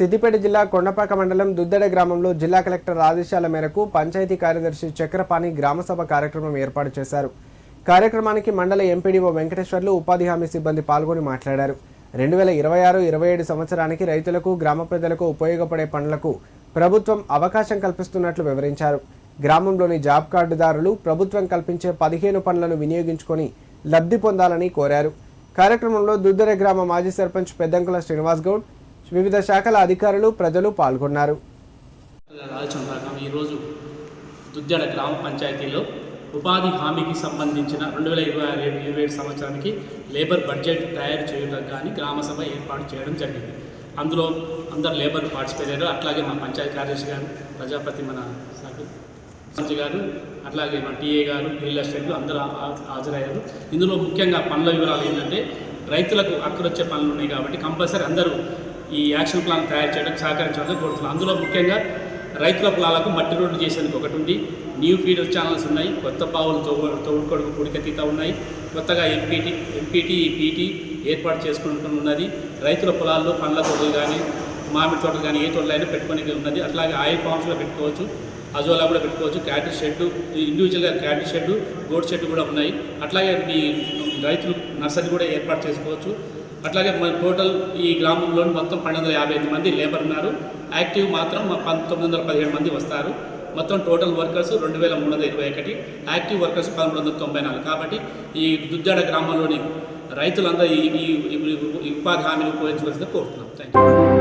సిద్దిపేట జిల్లా కొండపాక మండలం దుద్దెడ గ్రామంలో జిల్లా కలెక్టర్ ఆదేశాల మేరకు పంచాయతీ కార్యదర్శి చక్రపాణి గ్రామసభ కార్యక్రమం ఏర్పాటు చేశారు. కార్యక్రమానికి మండల ఎంపీడీఓ వెంకటేశ్వర్లు ఉపాధి హామీ సిబ్బంది పాల్గొని మాట్లాడారు. రెండు వేల ఇరవై ఆరు ఇరవై ఏడు సంవత్సరానికి రైతులకు గ్రామ ప్రజలకు ఉపయోగపడే పనులకు ప్రభుత్వం అవకాశం కల్పిస్తున్నట్లు వివరించారు. గ్రామంలోని జాబ్ కార్డుదారులు ప్రభుత్వం కల్పించే పదిహేను పనులను వినియోగించుకొని లబ్ధి పొందాలని కోరారు. కార్యక్రమంలో దుద్దెర గ్రామ మాజీ సర్పంచ్ పెద్దంకుల శ్రీనివాస్ గౌడ్ వివిధ శాఖల అధికారులు ప్రజలు పాల్గొన్నారు. ఈరోజు దుద్యాల గ్రామ పంచాయతీలో ఉపాధి హామీకి సంబంధించిన రెండు వేల ఇరవై ఆరు ఇరవై ఏడు సంవత్సరానికి లేబర్ బడ్జెట్ తయారు చేయడం కానీ గ్రామసభ ఏర్పాటు చేయడం జరిగింది. అందులో అందరు లేబర్ పార్టిసిపేట్ అయ్యారు. అట్లాగే మా పంచాయతీ కార్యదర్శి గారు ప్రజాపతి మన సర్పంచ్ గారు అట్లాగే మా టీఏ గారు రియల్ ఎస్టేట్లు అందరూ హాజరయ్యారు. ఇందులో ముఖ్యంగా పనుల వివరాలు ఏంటంటే రైతులకు అక్కడొచ్చే పనులు ఉన్నాయి కాబట్టి కంపల్సరీ అందరూ ఈ యాక్షన్ ప్లాన్ తయారు చేయడానికి సహకరించాలని కోరుతున్నాను అందులో ముఖ్యంగా రైతుల పొలాలకు మట్టి రోడ్లు చేసేందుకు ఒకటి ఉంది. న్యూ ఫీడర్ ఛానల్స్ ఉన్నాయి. కొత్త బావులు తోడుకొడుకు కుడికెత్తిత ఉన్నాయి. కొత్తగా ఎంపీటీ ఎంపీటీ పీటీ ఏర్పాటు చేసుకుంటూ ఉన్నది. రైతుల పొలాల్లో పండ్ల తోటలు కానీ మామిడి తోటలు కానీ ఏ తోటలైనా పెట్టుకొని ఉన్నది. అట్లాగే ఆయిల్ ఫామ్స్లో పెట్టుకోవచ్చు అజోలా కూడా పెట్టుకోవచ్చు. క్యాటిల్ షెడ్ ఇండివిజువల్గా క్యాటిల్ షెడ్ గోడ్ షెడ్ కూడా ఉన్నాయి. అట్లాగే మీ రైతులు నర్సరీ కూడా ఏర్పాటు చేసుకోవచ్చు. అట్లాగే మన టోటల్ ఈ గ్రామంలో మొత్తం పన్నెండు వందల యాభై ఐదు మంది లేబర్ ఉన్నారు. యాక్టివ్ మాత్రం పంతొమ్మిది వందల పదిహేడు మంది వస్తారు. మొత్తం టోటల్ వర్కర్స్ రెండు వేల మూడు వందల ఇరవై ఒకటి యాక్టివ్ వర్కర్స్ పదమూడు వందల తొంభై నాలుగు. కాబట్టి ఈ దుద్దాడ గ్రామంలోని రైతులందరూ ఈ ఈ- ఉపాధి హామీని ఉపయోగించవలసిందిగా కోరుతున్నాం. Thank you